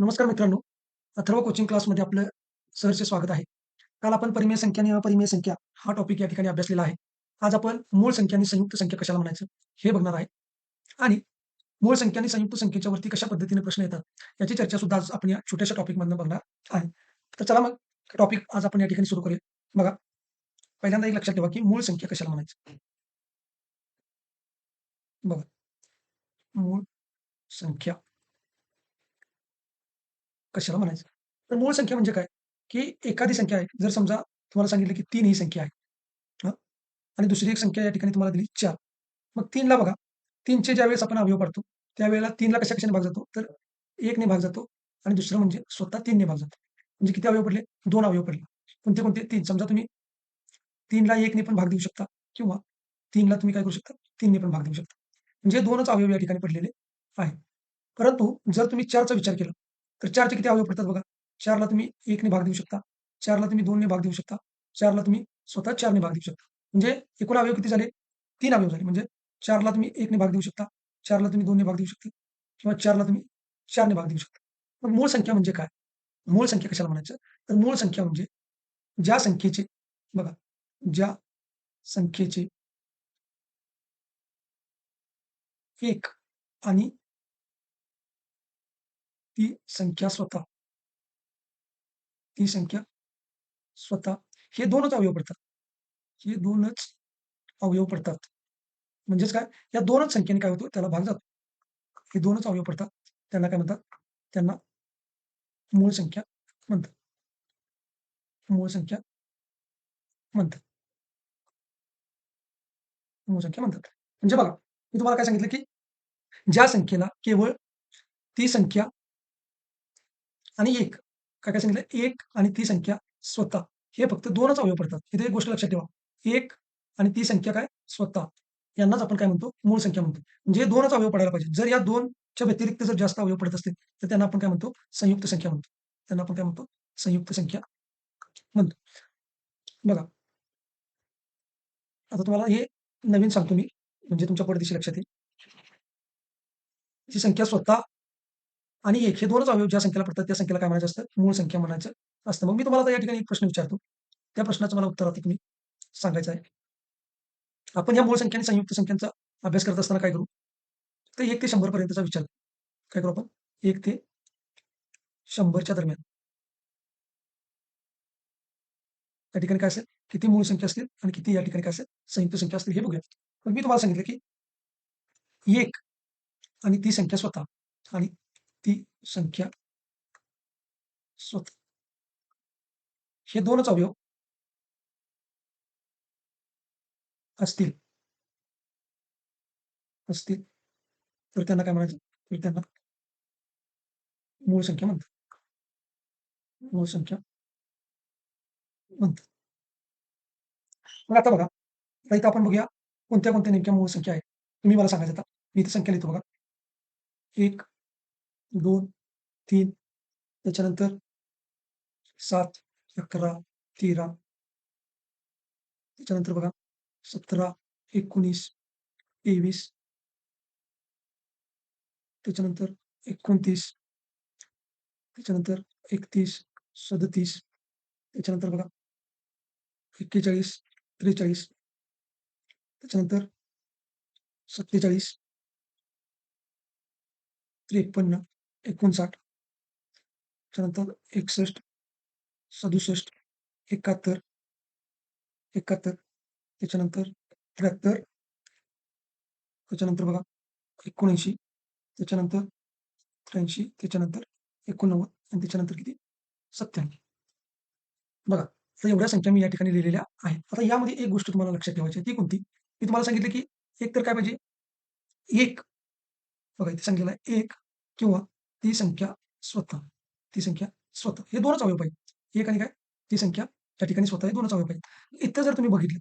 नमस्कार मित्रांनो. अथर्व कोचिंग क्लासमध्ये आपलं सरचे स्वागत आहे. काल आपण परिमेय संख्या आणि अपरिमेय संख्या हा टॉपिक या ठिकाणी अभ्यासलेला आहे. आज आपण मूळ संख्या आणि संयुक्त संख्या कशाला म्हणायचं हे बघणार आहे. आणि मूळ संख्या आणि संयुक्त संख्येच्या वरती कशा पद्धतीने प्रश्न येतात याची चर्चा सुद्धा आज आपण या छोट्याशा टॉपिकमधनं बघणार आहे. तर चला मग टॉपिक आज आपण या ठिकाणी सुरू करूया. बघा, पहिल्यांदा एक लक्षात ठेवा की मूळ संख्या कशाला म्हणायचं? बघा, मूळ संख्या कशाला म्हणायचं? तर मूळ संख्या म्हणजे काय? की एखादी संख्या आहे. जर समजा तुम्हाला सांगितलं की तीन ही संख्या आहे. हां. आणि दुसरी एक संख्या या ठिकाणी तुम्हाला दिली चार मग तीनला बघा, 3 चे ज्यावेळेस आपण अवयव पाडतो, त्यावेळेला तीनला कशा-कशाने भाग जातो? तर 1 ने भाग जातो आणि दुसरं म्हणजे स्वतः तीनने भाग जातो. म्हणजे किती अवयव पडले? दोन अवयव पडले. कोणते-कोणते? तीन समजा तुम्ही 3 ला 1 ने पण भाग देऊ शकता किंवा तीनला तुम्ही काय करू शकता? तीनने पण भाग देऊ शकता. म्हणजे दोनच अवयव या ठिकाणी पडलेले आहेत. परंतु जर तुम्ही चारचा विचार केला, तर 4 चे किती अवयव पडतात बघा. चारला तुम्ही 1 ने भाग देऊ शकता. चारला तुम्ही दोनने भाग देऊ शकता. चारला तुम्ही स्वतः चारने भाग देऊ शकता. म्हणजे एकूण अवयव किती झाले? तीन अवयव झाले. म्हणजे चारला तुम्ही 1 ने भाग देऊ शकता. चारला तुम्ही दोनने भाग देऊ शकता किंवा चारला तुम्ही चारने भाग देऊ शकता. मग मूळ संख्या म्हणजे काय? मूळ संख्या कशाला म्हणायचं? तर मूळ संख्या म्हणजे ज्या संख्येचे बघा, ज्या संख्येचे एक आणि ती संख्या स्वतः ती संख्या स्वतः हे दोनच अवयव पडतात. हे दोनच अवयव पडतात. म्हणजेच काय? या दोनच संख्येने काय होतं? त्याला भाग जातो. हे दोनच अवयव पडतात. त्यांना काय म्हणतात? त्यांना मूळ संख्या म्हणतात. मूळ संख्या म्हणतात. मूळ संख्या म्हणतात. म्हणजे बघा, मी तुम्हाला काय सांगितलं की ज्या संख्येला केवळ ती संख्या आणि एक काय-काय सांगितलं? एक आणि ती संख्या स्वतः हे फक्त दोनच अवयव पडतात. इथे एक गोष्ट लक्षात ठेवा. एक आणि ती संख्या काय? स्वतः यांनाच आपण काय म्हणतो? मूळ संख्या म्हणतो. म्हणजे दोनच अवयव पडायला पाहिजे. जर या दोनच्या व्यतिरिक्त जर जास्त अवयव पडत असतील, तर त्यांना आपण काय म्हणतो? संयुक्त संख्या म्हणतो. त्यांना आपण काय म्हणतो? संयुक्त संख्या म्हणतो. बघा. आता तुम्हाला हे नवीन सांगतो मी, म्हणजे तुमच्या पटदिशी लक्षात येईल. जी संख्या स्वतः आणि 1 हे दोनच अवयव ज्या संख्येला पडतात, त्या संख्येला काय म्हणायचं असतं? मूळ संख्या म्हणायचं असतं. मग मी तुम्हाला आता या ठिकाणी एक प्रश्न विचारतो. त्या प्रश्नाचं मला उत्तर आता तुम्ही सांगायचं आहे. आपण या मूळ संख्या आणि संयुक्त संख्यांचा अभ्यास करत असताना काय करू? तर एक ते शंभर पर्यंतचा विचार काय करू आपण? एक ते शंभरच्या दरम्यान. त्या ठिकाणी काय असेल? किती मूळ संख्या असतील आणि किती या ठिकाणी काय असेल? संयुक्त संख्या असतील हे बघूया. मग मी तुम्हाला सांगितलं की एक आणि ती संख्या स्वतः आणि ती संख्या स्वतः हे दोनच अवयव असतील. असतील. तर त्यांना काय म्हणायचं? तर त्यांना मूळ संख्या म्हणतात. मूळ संख्या म्हणतात. मग आता बघा, आता इथं आपण बघूया कोणत्या-कोणत्या नेमक्या मूळ संख्या आहेत. तुम्ही मला सांगायचं आता. मी इथं संख्या लिहितो बघा. एक दोन तीन त्याच्यानंतर सात अकरा तेरा. त्याच्यानंतर बघा सतरा एकोणीस तेवीस. त्याच्यानंतर एकोणतीस. त्याच्यानंतर एकतीस सदतीस. त्याच्यानंतर बघा एक्केचाळीस त्रेचाळीस. त्याच्यानंतर सत्तेचाळीस. त्रेपन्न. 59 त्याच्यानंतर 61, 67, 71 71 त्याच्यानंतर 73 त्याच्यानंतर बघा 79 त्याच्यानंतर 83 त्याच्यानंतर 89 आणि त्याच्यानंतर किती? 97 बघा, तर एवढ्या संख्या मी या ठिकाणी लिहिलेल्या आहेत. आता यामध्ये एक गोष्ट तुम्हाला लक्षात ठेवायची ती कोणती? मी तुम्हाला सांगितलं की एक तर काय पाहिजे? एक बघा इथे सांगितलेलं आहे 1 किंवा ती संख्या स्वतः. ती संख्या स्वतः हे दोनच अवयव पाहिजे. एक आणि काय? ती संख्या त्या ठिकाणी स्वतः हे दोनच अवयव पाहिजे. इथं जर तुम्ही बघितलं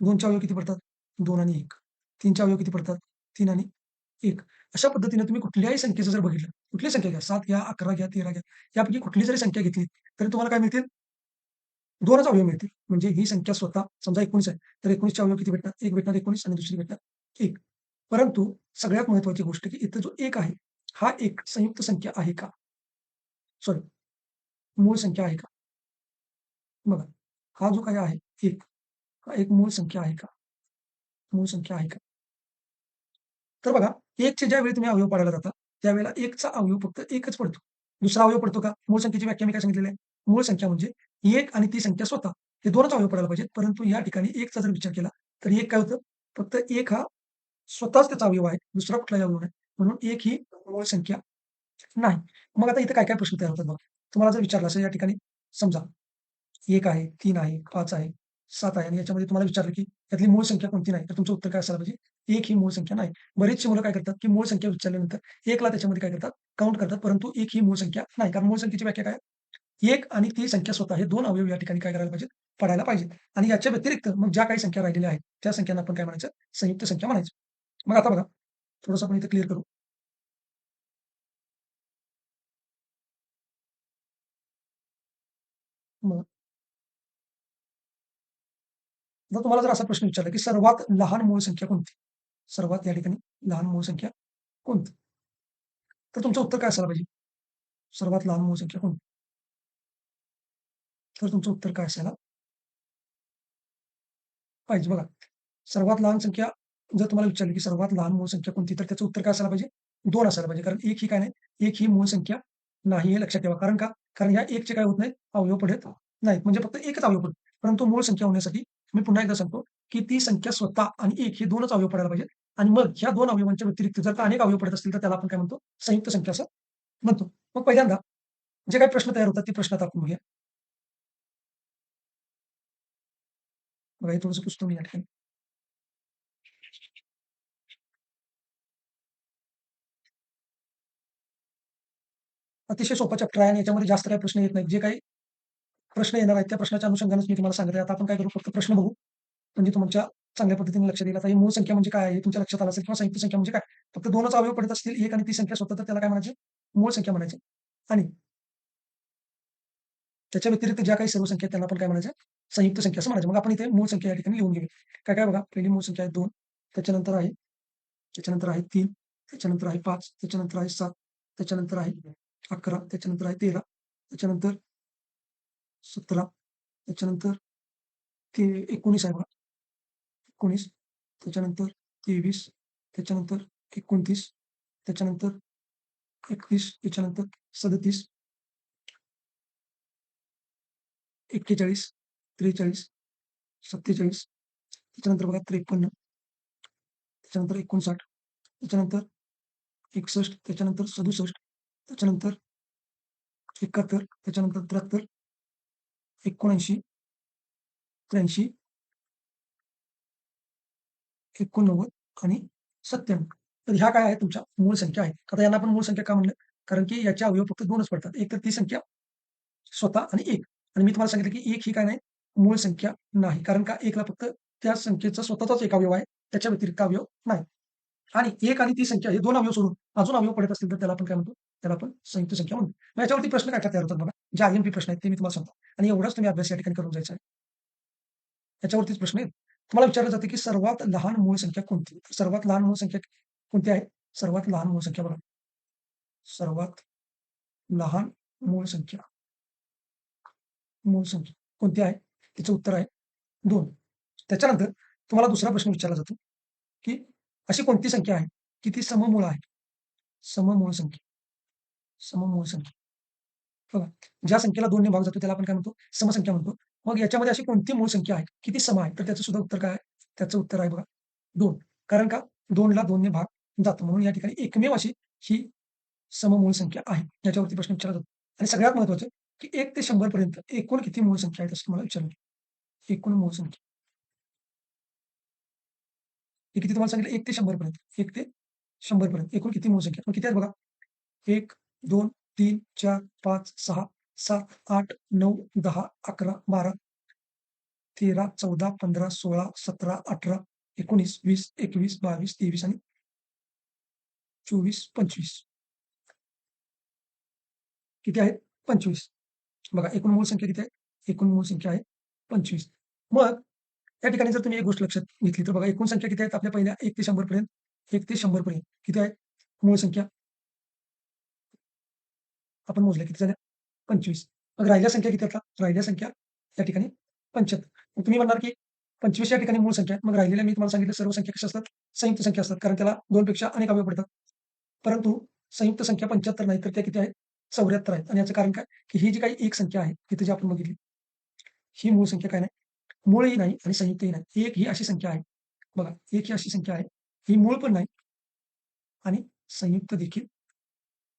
दोनच्या अवयव किती पडतात? दोन आणि एक तीनच्या अवयव किती पडतात? तीन आणि एक अशा पद्धतीने तुम्ही कुठल्याही संख्येचं जर बघितलं, कुठली संख्या घ्या, सात घ्या, 11 घ्या, 13 घ्या, यापैकी कुठली जरी संख्या घेतली, तरी तुम्हाला काय मिळतील? दोनच अवयव मिळतील. म्हणजे ही संख्या स्वतः समजा 19 आहे, तर एकोणीसच्या अवयव किती भेटणार? एक भेटणार 19 आणि दुसरी भेटणार एक परंतु सगळ्यात महत्वाची गोष्ट की इथं जो एक आहे, हा एक संयुक्त संख्या आहे का? सॉरी मूळ संख्या आहे का? बघा, हा जो काही आहे एक हा एक मूळ संख्या आहे का? मूळ संख्या आहे का? तर बघा 1 चे ज्यावेळी तुम्ही अवयव पाडायला जाता, त्यावेळेला एकचा अवयव फक्त एकच पडतो. दुसरा अवयव पडतो का? मूळ संख्येची व्याख्या मी काय सांगितलेली आहे? मूळ संख्या म्हणजे एक आणि ती संख्या स्वतः हे दोनच अवयव पडायला पाहिजेत. परंतु या ठिकाणी एकचा जर विचार केला, तर एक काय होतं? फक्त एक हा स्वतःच त्याचा अवयव आहे. दुसरा कुठलाही अवयव नाही. म्हणून एक ही मूळ संख्या नाही. मग आता इथे काय-काय प्रश्न तयार होतात बघा. तुम्हाला जर विचारलं असेल या ठिकाणी समजा एक आहे, तीन आहे, पाच आहे, सात आहे आणि याच्यामध्ये तुम्हाला विचारलं, की यातली मूळ संख्या कोणती नाही? तर तुमचं उत्तर काय असायला पाहिजे? एक ही मूळ संख्या नाही. बरीचशी मुलं काय करतात, की मूळ संख्या विचारल्यानंतर एकला त्याच्यामध्ये काय करतात? काउंट करतात. परंतु एक ही मूळ संख्या नाही. कारण मूळ संख्येची व्याख्या काय? एक आणि ती संख्या स्वतः हे दोन अवयव या ठिकाणी काय करायला पाहिजेत? पडायला पाहिजेत. आणि याच्या व्यतिरिक्त मग ज्या काही संख्या राहिलेल्या आहेत, त्या संख्यांना आपण काय म्हणायचं? संयुक्त संख्या म्हणायचं. मग आता बघा, थोडंसं आपण इथे क्लिअर करू. मग जर तुम्हाला जर असा प्रश्न विचारला, की सर्वात लहान मूळ संख्या कोणती? सर्वात या ठिकाणी लहान मूळ संख्या कोणती? तर तुमचं उत्तर काय असायला पाहिजे? सर्वात लहान मूळ संख्या कोणती? तर तुमचं उत्तर काय असायला पाहिजे बघा. सर्वात लहान संख्या जर तुम्हाला विचारली, की सर्वात लहान मूळ संख्या कोणती? तर त्याचं उत्तर काय असायला पाहिजे? दोन असायला पाहिजे. कारण एक ही काय नाही, एक ही मूळ संख्या नाही हे लक्षात ठेवा. कारण का? कारण ह्या एकचे काय होत नाही अवयव पडत नाहीत. म्हणजे फक्त एकच अवयव पडत परंतु मूळ संख्या होण्यासाठी मी पुन्हा एकदा सांगतो, की ती संख्या स्वतः आणि एक हे दोनच अवयव पडायला पाहिजे आणि मग ह्या दोन अवयवांच्या व्यतिरिक्त जर का अनेक अवयव पडत असतील, तर त्याला आपण काय म्हणतो? संयुक्त संख्या असं म्हणतो. मग पहिल्यांदा जे काही प्रश्न तयार होतात, ते प्रश्न आता आपण बघूया. बघा, हे थोडंसं पुसतो मी या ठिकाणी. अतिशय सोपा चॅप्टर आहे आणि याच्यामध्ये जास्त काही प्रश्न येत नाहीत. जे काही प्रश्न येणार आहेत, त्या प्रश्नाच्या अनुषंगानेच मी तुम्हाला सांगितलं आता आपण काय करू? फक्त प्रश्न बघू. म्हणजे तुमच्या चांगल्या पद्धतीने लक्ष येईल. आता ही मूळ संख्या म्हणजे काय आहे? तुमच्या लक्षात आलं असेल किंवा संयुक्त संख्या म्हणजे काय? फक्त दोनच अवयव पडत असतील, एक आणि ती संख्या स्वतः, तर त्याला काय म्हणायचे? मूळ संख्या म्हणायची आणि त्याच्या व्यतिरिक्त ज्या काही सर्व संख्या त्यांना आपण काय म्हणायचं? संयुक्त संख्या असं म्हणायचं. मग आपण इथे मूळ संख्या या ठिकाणी लिहून घेऊ काय-काय बघा, पहिली मूळ संख्या आहे दोन त्याच्यानंतर आहे त्याच्यानंतर आहे तीन त्याच्यानंतर आहे पाच त्याच्यानंतर आहे सात त्याच्यानंतर आहे 11, त्याच्यानंतर आहे 13, त्याच्यानंतर सतरा. त्याच्यानंतर ते एकोणीस आहे बघा. एकोणीस. त्याच्यानंतर तेवीस. त्याच्यानंतर एकोणतीस. त्याच्यानंतर एकवीस त्याच्यानंतर सदतीस. एक्केचाळीस. त्रेचाळीस. सत्तेचाळीस. त्याच्यानंतर बघा त्रेपन्न. त्याच्यानंतर एकोणसाठ. त्याच्यानंतर एकसष्ट. त्याच्यानंतर सदुसष्ट. त्याच्यानंतर एकाहत्तर. त्याच्यानंतर त्र्याहत्तर. 79, 83 89 आणि 97. तर ह्या काय आहेत तुमच्या मूळ संख्या आहेत. आता यांना आपण मूळ संख्या का म्हणलं? कारण की याच्या अवयव फक्त दोनच पडतात. एक तर ती संख्या स्वतः आणि एक आणि मी तुम्हाला सांगितलं, की एक ही काय नाही, मूळ संख्या नाही. कारण का एकला फक्त त्या संख्येचा स्वतःचाच एक अवयव आहे. त्याच्या व्यतिरिक्त अवयव नाही. आणि एक आणि ती संख्या हे दोन अवयव सोडून अजून अवयव पडत असतील, तर त्याला आपण काय म्हणतो? त्याला आपण संयुक्त संख्या म्हणतो. मग याच्यावरती प्रश्न काय-काय तयार होतात बघा. जे आय-एम-पी प्रश्न आहेत, ते मी तुम्हाला सांगतो आणि एवढाच तुम्ही अभ्यास या ठिकाणी करून जायचा आहे. याच्यावरतीच प्रश्न आहेत. तुम्हाला विचारलं जाते की सर्वात लहान मूळ संख्या कोणती? सर्वात लहान मूळ संख्या कोणती आहे? सर्वात लहान मूळ संख्या बघा. सर्वात लहान मूळ संख्या. मूळ संख्या कोणती आहे? तिचं उत्तर आहे दोन त्याच्यानंतर तुम्हाला दुसरा प्रश्न विचारला जातो, की अशी कोणती संख्या आहे, की ती सममूळ आहे? सममूळ संख्या. सममूळ संख्या. बघा, ज्या संख्येला दोनने भाग जातो, त्याला आपण काय म्हणतो? समसंख्या म्हणतो. मग याच्यामध्ये अशी कोणती मूळ संख्या आहे, किती सम आहे? तर त्याचं सुद्धा उत्तर काय आहे? त्याचं उत्तर आहे बघा दोन कारण का दोनला दोनने भाग जातो. म्हणून या ठिकाणी एकमेव अशी ही सममूळ संख्या आहे. याच्यावरती प्रश्न विचारला जातो. आणि सगळ्यात महत्वाचं की एक ते शंभर पर्यंत एकूण किती मूळ संख्या आहेत, असं तुम्हाला विचारलं. एकूण मूळ संख्या. किती तुम्हाला सांगितलं एक ते शंभर पर्यंत. एक ते शंभर पर्यंत. एकूण किती मूळसंख्या मग किती आहेत बघा? एक दोन तीन चार पाच सहा सात आठ नऊ दहा अकरा बारा तेरा चौदा पंधरा सोळा सतरा अठरा एकोणीस वीस एकवीस बावीस तेवीस आणि चोवीस पंचवीस. किती आहेत? पंचवीस. बघा एकूण मूळ संख्या किती आहे? एकूण मूळ संख्या आहे पंचवीस. मग या ठिकाणी जर तुम्ही एक गोष्ट लक्षात घेतली तर बघा एकूण संख्या किती आहेत? आपल्या पहिल्या एक ते शंभर पर्यंत एक ते शंभर पर्यंत किती आहे मूळ संख्या? आपण मोजल्या किती झाल्या? 25. मग राहिल्या संख्या किती आता? राहिल्या संख्या या ठिकाणी पंच्याहत्तर तुम्ही म्हणणार की 25 या ठिकाणी मूळ संख्या मग राहिलेल्या मी तुम्हाला सांगितलं सर्व संख्या कशा असतात? संयुक्त संख्या असतात. कारण त्याला दोनपेक्षा अनेक अवयव पडतात. परंतु संयुक्त संख्या 75 नाही तर त्या किती आहेत? 74 आहेत. आणि याचं कारण काय? की ही जी काही एक संख्या आहे, तिथे जी आपण बघितली, ही मूळ संख्या काय नाही, मूळही नाही आणि संयुक्तही नाही. एक ही अशी संख्या आहे. बघा एक ही अशी संख्या आहे. ही मूळ पण नाही आणि संयुक्त देखील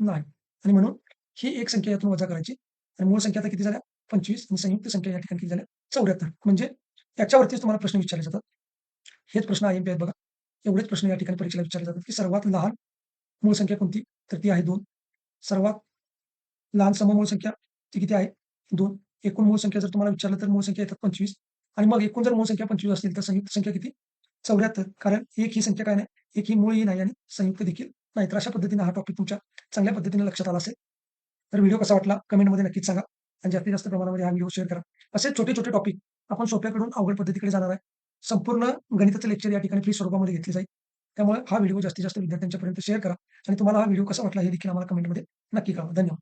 नाही. आणि म्हणून ही एक संख्या यातून वजा करायची आणि मूळ संख्या आता किती झाल्या? 25 आणि संयुक्त संख्या या ठिकाणी किती झाल्या? 74. म्हणजे याच्यावरतीच तुम्हाला प्रश्न विचारले जातात. हेच प्रश्न आय-एम-पी आहेत बघा. एवढेच प्रश्न या ठिकाणी परीक्षेला विचारले जातात, की सर्वात लहान मूळ संख्या कोणती? तर ती आहे दोन सर्वात लहान सममूळ संख्या ती किती आहे? दोन एकूण मूळ संख्या जर तुम्हाला विचारलं तर मूळ संख्या येतात 25 आणि मग एकूण जर मूळ संख्या 25 असतील तर संयुक्त संख्या किती? 74. कारण एक ही संख्या काय नाही, एक ही मूळही नाही आणि संयुक्त देखील नाही. तर अशा पद्धतीने हा टॉपिक तुमच्या चांगल्या पद्धतीने लक्षात आला असेल. तर व्हिडिओ कसा वाटला कमेंटमध्ये नक्कीच सांगा आणि जास्तीत जास्त प्रमाणामध्ये हा व्हिडिओ शेअर करा. असे छोटे-छोटे टॉपिक आपण सोप्याकडून अवघड पद्धतीकडे जाणार आहे. संपूर्ण गणिताचं लेक्चर या ठिकाणी फ्री स्वरूपामध्ये घेतले जाईल. त्यामुळे हा व्हिडिओ जास्तीत जास्त विद्यार्थ्यांच्यापर्यंत शेअर करा आणि तुम्हाला हा व्हिडिओ कसा वाटला हे देखील आम्हाला कमेंटमध्ये नक्की कळवा. धन्यवाद.